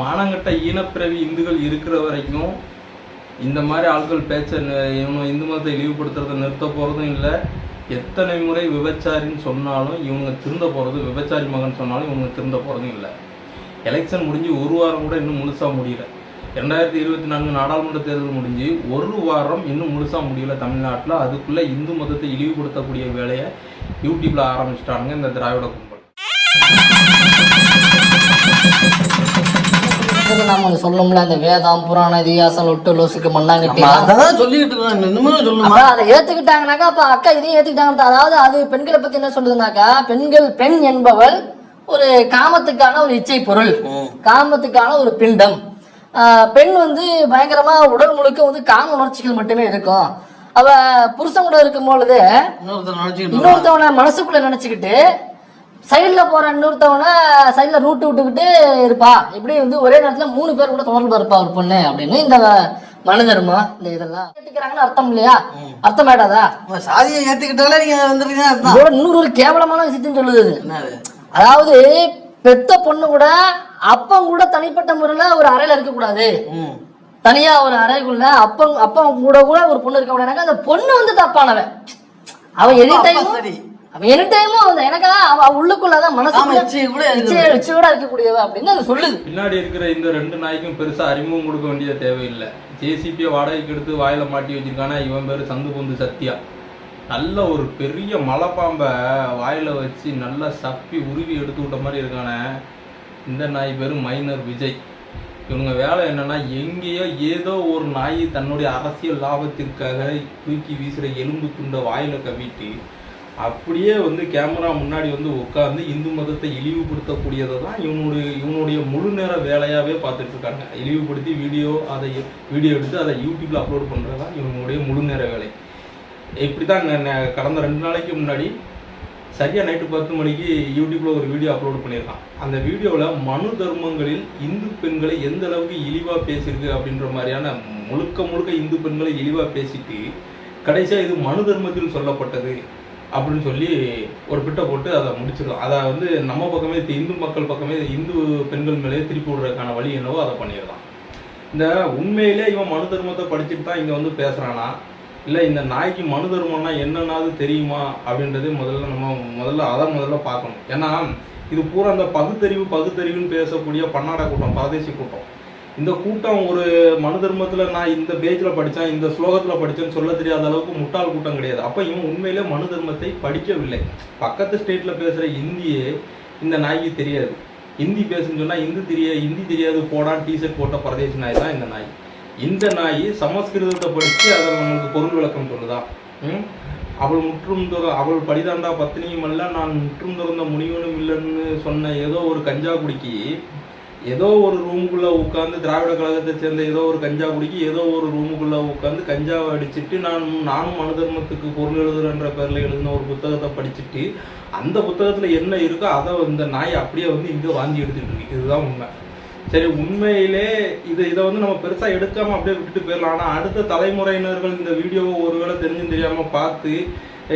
மானங்கட்ட ஈனப்பிறவி இந்துக்கள் இருக்கிற வரைக்கும் இந்த மாதிரி ஆட்கள் பேச்ச இவங்க இந்து மதத்தை இழிவுபடுத்துறதை நிறுத்த போகிறதும் இல்லை. எத்தனை முறை விபச்சாரின்னு சொன்னாலும் இவங்க திருந்த போகிறது விபச்சாரி மகன் சொன்னாலும் இவங்க திருந்த போகிறதும் இல்லை. எலெக்ஷன் முடிஞ்சு ஒரு வாரம் கூட இன்னும் முழுசாக முடியல. ரெண்டாயிரத்தி இருபத்தி நான்கு நாடாளுமன்ற தேர்தல் முடிஞ்சு ஒரு வாரம் இன்னும் முழுசாக முடியல தமிழ்நாட்டில். அதுக்குள்ளே இந்து மதத்தை இழிவுபடுத்தக்கூடிய வேலையை யூடியூப்பில் ஆரம்பிச்சிட்டானுங்க இந்த திராவிட கும்பல். இது நாம ஒண்ணு சொல்லணும்ல அந்த வேதம் புராணம் இதிகாசம் லொட்டு லோசுக்கு மண்ணாங்கட்டி அதான் சொல்லிட்டு இருக்கோம் அதை ஏத்துக்கிட்டாங்கனாக்கா அப்ப அக்கா இதையும் ஏத்துக்கிட்டாங்க அதாவது அது பெண்களை பத்தி என்ன சொல்லுதுனாக்கா பெண்கள் பெண் என்பவள் ஒரு காமத்துக்கான ஒரு இச்சை பொருள். காமத்துக்கான ஒரு பிண்டம். பெண் வந்து பயங்கரமா உடல் முழுக்க வந்து காம உணர்ச்சிகள் மட்டுமே இருக்கும். அவ புருஷன் கூட இருக்கும் பொழுது இன்னொருத்தவனை மனசுக்குள்ள நினைச்சுக்கிட்டு சைடுல போற இன்னொருத்தவனை சைடுல ரூட் விட்டுக்கிட்டு இருப்பா. இப்படி வந்து ஒரே நேரத்துல மூணு பேர் கூட தொடர்பு இருப்பா ஒரு பொண்ணு அப்படின்னு இந்த மனு தர்மம் இந்த இதெல்லாம். கேட்டுக்கிறாங்கன்னு அர்த்தம் இல்லையா? அர்த்தம் உங்க சாதியை ஏத்துக்கிட்டாலே நீங்க வந்துருக்கீங்க இன்னொரு ஒரு கேவலமான விஷயத்தையும் சொல்லுது அதாவது பெத்த பொண்ணு கூட அப்பன் கூட தனிப்பட்ட முறையில ஒரு அறையில இருக்க கூடாது ம். தனியா ஒரு அறைக்குள்ள அப்பன் அப்பன் கூட கூட ஒரு பொண்ணு இருக்க கூடாது அந்த பொண்ணு வந்து தப்பானவன். அவன் எனி அவன் எனி டைமும் அந்த எனக்கா அவ உள்ளுக்குள்ளதான் இச்சையை கூட இச்சையோட இருக்கக்கூடியவ அப்படின்னு அது சொல்லுது. பின்னாடி இருக்கிற இந்த ரெண்டு நாய்க்கும் பெருசா அறிமுகம் கொடுக்க வேண்டிய தேவையில்லை. ஜேசிபியை வாடகைக்கு எடுத்து வாயில மாட்டி வச்சிருக்கானா? இவன் பேரு சந்து பொந்து சத்யா. நல்ல ஒரு பெரிய மலைப்பாம்பை வாயில வச்சு நல்லா சப்பி உருவி எடுத்து விட்ட மாதிரி இருக்கானே. இந்த நாய் பேரு மைனர் விஜய். இவங்க வேலை என்னன்னா எங்கேயோ ஏதோ ஒரு நாய் தன்னுடைய அரசியல் லாபத்திற்காக தூக்கி வீசுற எலும்பு துண்டை வாயில கவிட்டு அப்படியே வந்து கேமரா முன்னாடி வந்து உட்கார்ந்து இந்து மதத்தை இழிவுபடுத்தக்கூடியதை தான் இவனுடைய இவனுடைய முழு நேர வேலையாகவே பார்த்துட்டு இருக்காங்க இழிவுபடுத்தி வீடியோ அதை வீடியோ எடுத்து அதை யூடியூப்பில் அப்லோட் பண்ணுறது தான் இவனுடைய முழு நேர வேலை. இப்படி தான் கடந்த ரெண்டு நாளைக்கு முன்னாடி சரியா நைட்டு பத்து மணிக்கு யூடியூப்பில் ஒரு வீடியோ அப்லோட் பண்ணியிருக்கான். அந்த வீடியோவில் மனு தர்மங்களில் இந்து பெண்களை எந்த அளவுக்கு இழிவாக பேசியிருக்கு அப்படின்ற மாதிரியான முழுக்க முழுக்க இந்து பெண்களை இழிவாக பேசிட்டு கடைசியாக இது மனு தர்மத்தில் சொல்லப்பட்டது. அப்படின்னு சொல்லி ஒரு பிட்டை போட்டு அதை முடிச்சிடும் அதை வந்து நம்ம பக்கமே தி- இந்து மக்கள் பக்கமே இந்து பெண்கள் மேலே திருப்பி விடுறதுக்கான வழி என்னவோ அதை பண்ணிடலாம். இந்த உண்மையிலே இவன் மனு தர்மத்தை படிச்சுட்டு தான் இங்கே வந்து பேசுகிறானா இல்லை இந்த நாய்க்கு மனு தர்மம்னா என்னன்னாது தெரியுமா? அப்படின்றது முதல்ல நம்ம முதல்ல அதை முதல்ல பார்க்கணும். ஏன்னா இது பூரா அந்த பகுத்தறிவு பகுத்தறிவுன்னு பேசக்கூடிய பன்னாடா கூட்டம் பரதேசி கூட்டம். இந்த கூட்டம் ஒரு மனு தர்மத்தில் நான் இந்த பேஜில் படித்தேன் இந்த ஸ்லோகத்தில் படித்தேன்னு சொல்ல தெரியாத அளவுக்கு முட்டாள் கூட்டம் கிடையாது. அப்போ இவன் உண்மையிலே மனு தர்மத்தை படிக்கவில்லை. பக்கத்து ஸ்டேட்டில் பேசுகிற இந்தியே இந்த நாய்க்கு தெரியாது. ஹிந்தி பேசுன்னு சொன்னால் இந்தி தெரிய ஹிந்தி தெரியாது போடான் டிஷர்ட் போட்ட பரதேசி நாய் தான் இந்த நாய். இந்த நாய் சமஸ்கிருதத்தை படித்து அதை நம்மளுக்கு பொருள் விளக்கம் சொல்லுதான் அவள் முற்றும் துற அவள் படிதாண்டா பத்தினியும் அல்ல நான் முற்றும் துறந்த முனிவனும் இல்லைன்னு சொன்ன ஏதோ ஒரு கஞ்சா குடிக்கி ஏதோ ஒரு ரூமுக்குள்ள உட்காந்து திராவிட கழகத்தை சேர்ந்த ஏதோ ஒரு கஞ்சா குடிக்கி ஏதோ ஒரு ரூமுக்குள்ள உட்காந்து கஞ்சாவை அடிச்சுட்டு நான் நானும் மனு தர்மத்துக்கு பொருள் எழுதுறன்ற பேரில் எழுதின ஒரு புத்தகத்தை படிச்சுட்டு அந்த புத்தகத்துல என்ன இருக்கோ அதை இந்த நாய் அப்படியே வந்து இங்கே வாந்தி எடுத்துட்டு இருக்கு. இதுதான் உண்மை. சரி உண்மையிலே இது இதை வந்து நம்ம பெருசாக எடுக்காமல் அப்படியே விட்டுட்டு போயிடலாம். ஆனால் அடுத்த தலைமுறையினர்கள் இந்த வீடியோவை ஒருவேளை தெரிஞ்சும் தெரியாமல் பார்த்து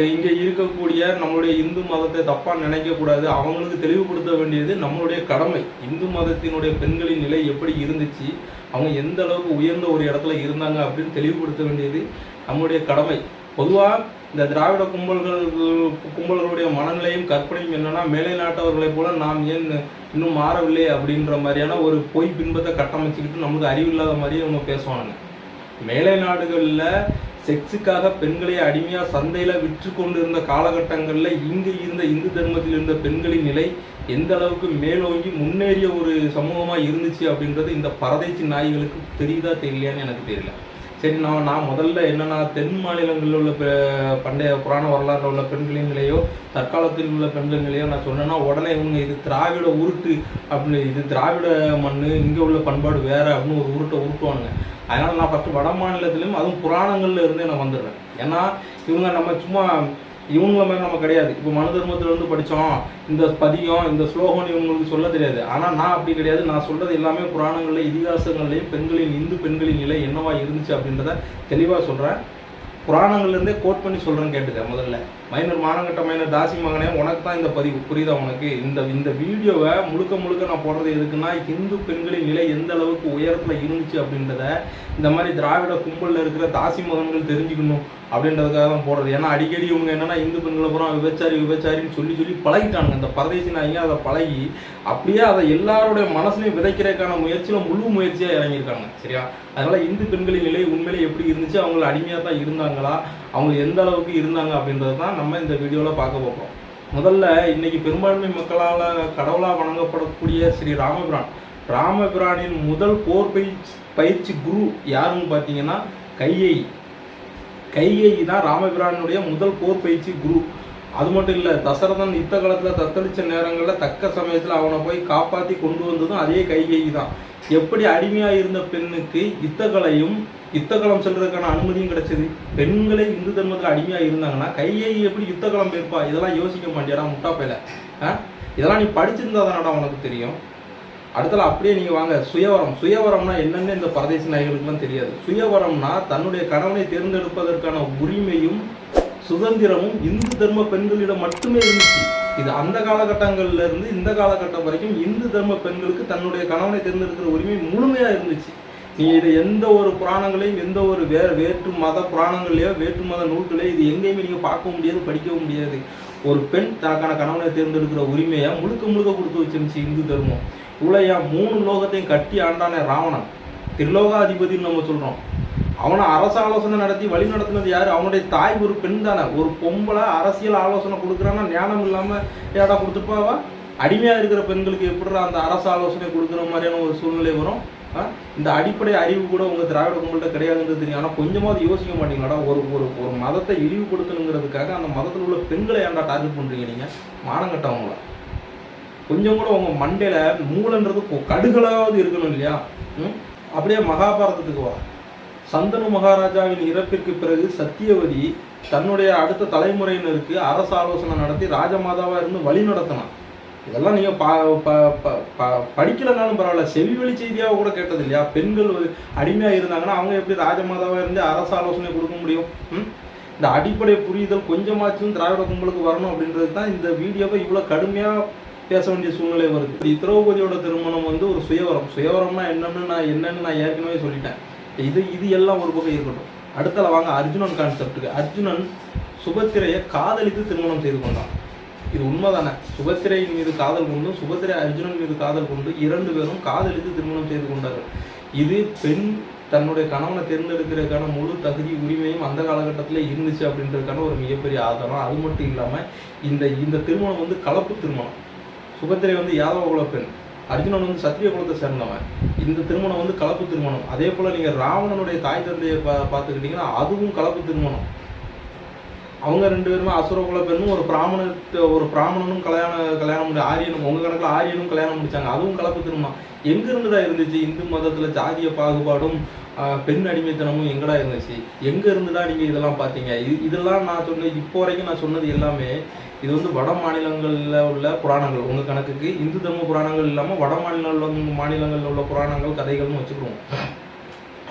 இங்கே இருக்கக்கூடிய நம்மளுடைய இந்து மதத்தை தப்பாக நினைக்கக்கூடாது அவங்களுக்கு தெளிவுபடுத்த வேண்டியது நம்மளுடைய கடமை. இந்து மதத்தினுடைய பெண்களின் நிலை எப்படி இருந்துச்சு? அவங்க எந்த அளவுக்கு உயர்ந்த ஒரு இடத்துல இருந்தாங்க அப்படின்னு தெளிவுபடுத்த வேண்டியது நம்மளுடைய கடமை. பொதுவாக இந்த திராவிட கும்பல்கள் கும்பல்களுடைய மனநிலையும் கற்பனையும் என்னன்னா மேலை நாட்டவர்களைப் போல நாம் ஏன் இன்னும் மாறவில்லை அப்படின்ற மாதிரியான ஒரு பொய் பின்பத்தை கட்டமைச்சுக்கிட்டு நமக்கு அறிவில்லாத மாதிரியே அவங்க பேசுவாங்க மேலை நாடுகளில் செக்ஸுக்காக பெண்களை அடிமையாக சந்தையில் விற்று கொண்டு இருந்த காலகட்டங்களில் இங்கே இருந்த இந்து தர்மத்தில் இருந்த பெண்களின் நிலை எந்த அளவுக்கு மேலோங்கி முன்னேறிய ஒரு சமூகமாக இருந்துச்சு அப்படின்றது இந்த பரதேசி நாய்களுக்கு தெரியுதா தெரியலையான்னு எனக்கு தெரியல. சரி நான் நான் முதல்ல என்னென்னா தென் மாநிலங்களில் உள்ள பண்டைய புராண வரலாறில் உள்ள பெண்களின் நிலையோ தற்காலத்தில் உள்ள பெண்களின் நிலையோ நான் சொன்னேன்னா உடனே இவங்க இது திராவிட உருட்டு அப்படின்னு இது திராவிட மண்ணு இங்கே உள்ள பண்பாடு வேறு அப்படின்னு ஒரு உருட்டை உருட்டுவானுங்க. அதனால நான் ஃபர்ஸ்ட் வட மாநிலத்திலும் அதுவும் புராணங்கள்ல இருந்தே நான் வந்துடுறேன். ஏன்னா இவங்க நம்ம சும்மா இவங்கள மாதிரி நம்ம கிடையாது. இப்போ மனு தர்மத்திலிருந்து படித்தோம் இந்த பதியம் இந்த ஸ்லோகம் இவங்களுக்கு சொல்ல தெரியாது. ஆனால் நான் அப்படி கிடையாது. நான் சொல்றது எல்லாமே புராணங்கள்ல இதிகாசங்கள்லயும் பெண்களின் இந்து பெண்களின் நிலை என்னவா இருந்துச்சு அப்படின்றத தெளிவாக சொல்கிறேன் புராணங்கள்லேருந்தே கோட் பண்ணி சொல்கிறேன்னு கேட்டுக்க முதல்ல. மைனர் மானங்கட்ட மைனர் தாசி மகனே உனக்கு தான் இந்த பதிவு புரியுதா உனக்கு? இந்த இந்த வீடியோவை முழுக்க முழுக்க நான் போடுறது எதுக்குன்னா இந்து பெண்களின் நிலை எந்த அளவுக்கு உயரத்தில் இருந்துச்சு அப்படின்றத இந்த மாதிரி திராவிட கும்பலில் இருக்கிற தாசி மகன்கள் தெரிஞ்சுக்கணும் அப்படின்றதுக்காக தான் போடுறது. ஏன்னா அடிக்கடி இவங்க என்னன்னா இந்து பெண்களை பூரா விபச்சாரி விபச்சாரின்னு சொல்லி சொல்லி பழகிட்டானுங்க. இந்த பரதேசி நாய்ங்க அதை பழகி அப்படியே அதை எல்லாருடைய மனசுலையும் விதைக்கிறதுக்கான முயற்சியில் முழு முயற்சியாக இறங்கியிருக்காங்க. சரியா? அதனால இந்து பெண்களின் நிலை உண்மையிலே எப்படி இருந்துச்சு? அவங்க அடிமையாக தான் இருந்தாங்களா? அவங்க எந்த அளவுக்கு இருந்தாங்க அப்படின்றது தான் நம்ம இந்த வீடியோவில் பார்க்க போகிறோம் முதல்ல இன்னைக்கு பெரும்பான்மை மக்களால் கடவுளாக வணங்கப்படக்கூடிய ஸ்ரீ ராமபிரான். ராமபிரானின் முதல் போர் பயிற்சி பயிற்சி குரு யாருன்னு பார்த்தீங்கன்னா கையை கையை தான் ராமபிரானுடைய முதல் போர் பயிற்சி குரு. அது மட்டும் இல்லை தசரதன் யுத்த காலத்தில் தத்தளிச்ச நேரங்களில் தக்க சமயத்தில் அவனை போய் காப்பாற்றி கொண்டு வந்ததும் அதே கைகை தான் எப்படி அடிமையாக இருந்த பெண்ணுக்கு யுத்தகலையும் யுத்தகலம் செல்றதுக்கான அனுமதியும் கிடைச்சது? பெண்களே இந்து தர்மத்தில் அடிமையாக இருந்தாங்கன்னா கையை எப்படி யுத்தகலம் போயிருப்பா இதெல்லாம் யோசிக்க மாட்டியாடா முட்டா ஆ? இதெல்லாம் நீ படிச்சிருந்தா தானடா உனக்கு தெரியும். அடுத்தல அப்படியே நீங்கள் வாங்க. சுயவரம். சுயவரம்னா என்னென்னு இந்த பரதேசி நாய்களுக்குலாம் தெரியாது. சுயவரம்னா தன்னுடைய கணவனை தேர்ந்தெடுப்பதற்கான உரிமையும் சுதந்திரமும் இந்து தர்ம பெண்களிடம் மட்டுமே இருந்துச்சு. இது அந்த காலகட்டங்கள்ல இருந்து இந்த காலகட்டம் வரைக்கும் இந்து தர்ம பெண்களுக்கு தன்னுடைய கணவனை தேர்ந்தெடுக்கிற உரிமை முழுமையா இருந்துச்சு. நீங்க இதை எந்த ஒரு புராணங்களையும் எந்த ஒரு வே வேற்று மத புராணங்களையோ வேற்று மத நூல்களையோ இது எங்கேயுமே நீங்க பார்க்க முடியாது படிக்கவும் முடியாது. ஒரு பெண் தனக்கான கணவனை தேர்ந்தெடுக்கிற உரிமையை முழுக்க முழுக்க கொடுத்து வச்சிருந்துச்சு இந்து தர்மம். இவ்வளோ மூணு லோகத்தையும் கட்டி ஆண்டானே ராவணன்? திருலோகாதிபதினு நம்ம சொல்றோம். அவனை அரசு ஆலோசனை நடத்தி வழி நடத்தினது யார்? அவனுடைய தாய் ஒரு பெண் தானே. ஒரு பொம்பளை அரசியல் ஆலோசனை கொடுக்குறான்னா ஞானம் இல்லாமல் ஏடா கொடுத்துப்பாவா? அடிமையாக இருக்கிற பெண்களுக்கு எப்படி அந்த அரசு ஆலோசனை கொடுக்குற மாதிரியான ஒரு சூழ்நிலை வரும்? ஆ? இந்த அடிப்படை அறிவு கூட உங்கள் திராவிட கும்பல்கிட்ட கிடையாதுன்றது தெரியும். ஆனால் கொஞ்சமாவது யோசிக்க மாட்டீங்களாடா? ஒரு ஒரு ஒரு மதத்தை இழிவுபடுத்தணுங்கிறதுக்காக அந்த மதத்தில் உள்ள பெண்களை ஏன்டா டார்கெட் நீங்கள் நீங்க? மானங்கட்டவங்கள கொஞ்சம் கூட உங்கள் மண்டையில் மூலன்றது கடுகளாவது இருக்கணும் இல்லையா? ம்? அப்படியே மகாபாரதத்துக்கு வா. சந்தனு மகாராஜாவின் இறப்பிற்கு பிறகு சத்தியவதி தன்னுடைய அடுத்த தலைமுறையினருக்கு அரசு ஆலோசனை நடத்தி ராஜமாதாவா இருந்து வழி நடத்தினான். இதெல்லாம் நீங்க பா ப- ப- பரவாயில்ல. செவிவெளி செய்தியாக கூட கேட்டது இல்லையா பெண்கள் அடிமையாக அடிமையா இருந்தாங்கன்னா அவங்க எப்படி ராஜமாதாவா இருந்து அரசு ஆலோசனை கொடுக்க முடியும்? இந்த அடிப்படை புரிதல் கொஞ்சமாச்சும் திராவிட கும்பலுக்கு வரணும் அப்படின்றது தான் இந்த வீடியோவை இவ்வளோ கடுமையாக பேச வேண்டிய சூழ்நிலை வருது. திரௌபதியோட திருமணம் வந்து ஒரு சுயவரம். சுயவரம்னா என்னன்னு நான் என்னன்னு நான் ஏற்கனவே சொல்லிட்டேன். இது இது எல்லாம் ஒரு பக்கம் இருக்கட்டும். அடுத்தல வாங்க அர்ஜுனன் கான்செப்டுக்கு அர்ஜுனன் சுபத்திரையை காதலித்து திருமணம் செய்து கொண்டான். இது உண்மைதானே? சுபத்திரையின் மீது காதல் கொண்டும் சுபத்திரை அர்ஜுனன் மீது காதல் கொண்டு இரண்டு பேரும் காதலித்து திருமணம் செய்து கொண்டார்கள். இது பெண் தன்னுடைய கணவனை தேர்ந்தெடுக்கிறதுக்கான முழு தகுதி உரிமையும் அந்த காலகட்டத்தில் இருந்துச்சு அப்படின்றதுக்கான ஒரு மிகப்பெரிய ஆதாரம். அது மட்டும் இல்லாமல் இந்த இந்த திருமணம் வந்து கலப்பு திருமணம். சுபத்திரை வந்து யாதவ குல பெண். அர்ஜுனன் வந்து சத்திரிய குலத்தை சேர்ந்தவன். இந்த திருமணம் வந்து கலப்பு திருமணம். அதே போல நீங்கள் ராவணனுடைய தாய் தந்தையை பா பார்த்துக்கிட்டிங்கன்னா அதுவும் கலப்பு திருமணம். அவங்க ரெண்டு பேருமே அசுரகுல பெண்ணும் ஒரு பிராமண ஒரு பிராமணனும் கல்யாணம் கல்யாணம் முடி ஆரியனும் உங்கள் கணக்கில் ஆரியனும் கல்யாணம் முடிச்சாங்க. அதுவும் கலப்பு திருமணம். எங்கேருந்து தான் இருந்துச்சு? இந்து மதத்தில் ஜாதிய பாகுபாடும் பெண் அடிமைத்தனமும் எங்கடா இருந்துச்சு? எங்கே இருந்துடா நீங்கள் இதெல்லாம் பார்த்தீங்க? இது இதெல்லாம் நான் சொன்ன இப்போ வரைக்கும் நான் சொன்னது எல்லாமே இது வந்து வட மாநிலங்களில் உள்ள புராணங்கள். உங்கள் கணக்குக்கு இந்து தர்ம புராணங்கள் இல்லாமல் வட மாநில மாநிலங்களில் உள்ள புராணங்கள் கதைகள்னு வச்சுக்கிடுவோம்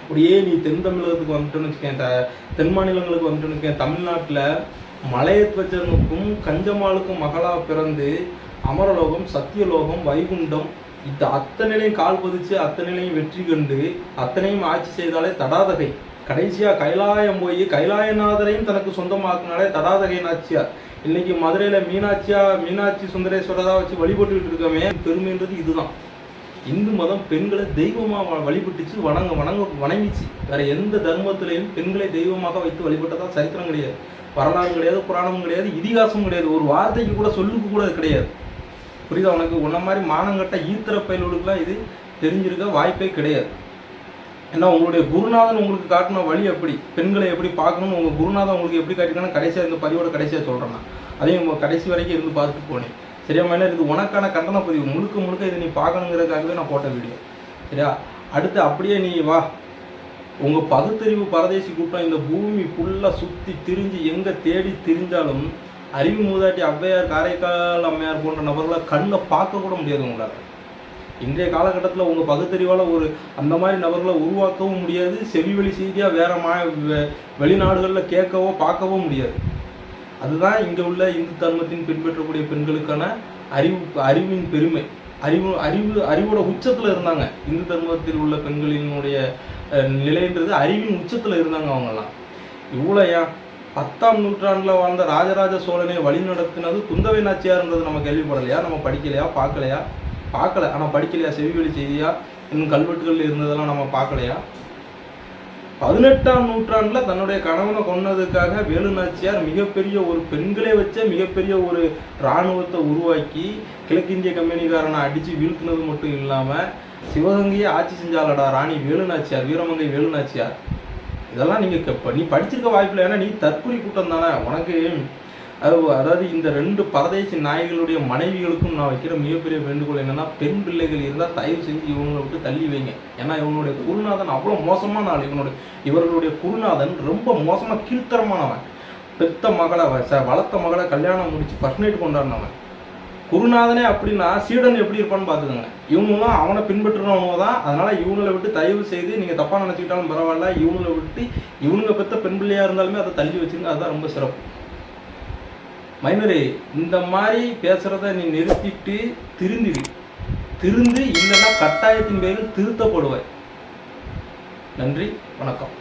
அப்படியே நீ தென் தமிழகத்துக்கு வந்துட்டோன்னு வச்சுக்கேன். த- தென் மாநிலங்களுக்கு வந்துட்டோன்னு வச்சுக்கேன். தமிழ்நாட்டில் மலையத்வச்சனுக்கும் கஞ்சமாளுக்கும் மகளாக பிறந்து அமரலோகம் சத்தியலோகம் வைகுண்டம் இது அத்தனையிலையும் கால் பதிச்சு அத்தனையிலையும் வெற்றி கண்டு அத்தனையும் ஆட்சி செய்தாலே தடாதகை. கடைசியாக கைலாயம் போய் கைலாயநாதரையும் தனக்கு சொந்தமாக்குனாலே தடாதகை நாச்சியார் இன்னைக்கு மதுரையில் மீனாட்சியா மீனாட்சி சுந்தரேஸ்வரராக வச்சு வழிபட்டுக்கிட்டு இருக்கோமே பெருமைன்றது இதுதான். இந்து மதம் பெண்களை தெய்வமாக வ- வழிபட்டுச்சு வணங்க வணங்க வணங்கிச்சு. வேற எந்த தர்மத்திலையும் பெண்களை தெய்வமாக வைத்து வழிபட்டதா சரித்திரம் கிடையாது. வரலாறு கிடையாது புராணமும் கிடையாது இதிகாசமும் கிடையாது. ஒரு வார்த்தைக்கு கூட சொல்லுக்கு கூட அது கிடையாது. புரியுதா உனக்கு? உன்ன மாதிரி மானங்கட்ட ஈத்திர பயல்களுக்குலாம் இது தெரிஞ்சிருக்க வாய்ப்பே கிடையாது. ஏன்னா உங்களுடைய குருநாதன் உங்களுக்கு காட்டின வழி எப்படி? பெண்களை எப்படி பார்க்கணும்னு உங்கள் குருநாதன் உங்களுக்கு எப்படி காட்டினாலும் கடைசியாக இந்த பதிவோட கடைசியாக சொல்கிறேன் நான். அதையும் கடைசி வரைக்கும் இருந்து பார்த்துட்டு போனேன். சரியா மேலே இது உனக்கான கண்டன பதிவு. முழுக்க முழுக்க இதை நீ பார்க்கணுங்கிறதுக்காகவே நான் போட்ட வீடியோ. சரியா? அடுத்து அப்படியே நீ வா. உங்கள் பகுத்தறிவு பரதேசி கூட்டம் இந்த பூமி ஃபுல்லாக சுற்றி திரிஞ்சு எங்கே தேடி திரிஞ்சாலும் அறிவு மூதாட்டி ஔவையார் காரைக்கால் அம்மையார் போன்ற நபர்களை கண்ணை பார்க்க கூட முடியாது உங்களால். இன்றைய காலகட்டத்தில் உங்கள் பகுத்தறிவால் ஒரு அந்த மாதிரி நபர்களை உருவாக்கவும் முடியாது. செவிவெளி செய்தியாக வேறு மா வெ- வெளிநாடுகளில் கேட்கவோ பார்க்கவோ முடியாது. அதுதான் இங்கே உள்ள இந்து தர்மத்தின் பின்பற்றக்கூடிய பெண்களுக்கான அறிவு அறிவின் பெருமை. அறிவு அறிவு அறிவோட உச்சத்தில் இருந்தாங்க. இந்து தர்மத்தில் உள்ள பெண்களினுடைய நிலைன்றது அறிவின் உச்சத்தில் இருந்தாங்க அவங்கெல்லாம். இவ்வளோ ஏன்? பத்தாம் நூற்றாண்டில் வாழ்ந்த ராஜராஜ சோழனை வழி நடத்தினது குந்தவை நாச்சியார்ன்றது நம்ம கேள்விப்படலையா? நம்ம படிக்கலையா? பார்க்கலையா? பார்க்கல. ஆனால் படிக்கலையா? செவிவெளி செய்தியா? இன்னும் கல்வெட்டுகள் இருந்ததெல்லாம் நம்ம பார்க்கலையா? பதினெட்டாம் நூற்றாண்டில் தன்னுடைய கணவனை கொன்னதுக்காக வேலு நாச்சியார் மிகப்பெரிய ஒரு பெண்களே வச்ச மிகப்பெரிய ஒரு இராணுவத்தை உருவாக்கி கிழக்கிந்திய கம்பெனிக்காரனை அடிச்சு வீழ்த்தினது மட்டும் இல்லாமல் சிவகங்கையை ஆட்சி செஞ்சாலடா ராணி வேலு நாச்சியார் வீரமங்கை வேலு நாச்சியார் இதெல்லாம் நீங்க நீ படிச்சிருக்க வாய்ப்பில்லை. ஏன்னா நீ தற்கொலை கூட்டம் தானே. உனக்கு அது அதாவது இந்த ரெண்டு பரதேசி நாய்களுடைய மனைவிகளுக்கும் நான் வைக்கிற மிகப்பெரிய வேண்டுகோள் என்னன்னா பெண் பிள்ளைகள் இருந்தால் தயவு செஞ்சு இவங்களை விட்டு தள்ளி வைங்க. ஏன்னா இவனுடைய குருநாதன் அவ்வளோ மோசமான ஆள். இவனுடைய இவர்களுடைய குருநாதன் ரொம்ப மோசமாக கீழ்த்தரமானவன். பெத்த மகளை ச- வளர்த்த மகளை கல்யாணம் முடிச்சு ஃபர்ஸ்ட் நைட் கொண்டாடினவன் குருநாதனே அப்படின்னா சீடன் எப்படி இருப்பான்னு பார்த்துக்கோங்க. இவனும் அவனை பின்பற்றுறவங்க தான். அதனால இவங்களை விட்டு தயவு செய்து நீங்கள் தப்பாக நினச்சிக்கிட்டாலும் பரவாயில்ல. இவங்களை விட்டு இவனுங்க பெற்ற பெண் பிள்ளையாக இருந்தாலுமே அதை தள்ளி வச்சுங்க அதுதான் ரொம்ப சிறப்பு. மைனரே இந்த மாதிரி பேசுறத நீ நிறுத்திட்டு திருந்திடு. திருந்து இல்லைன்னா கட்டாயத்தின் பேரில் திருத்தப்படுவாய். நன்றி வணக்கம்.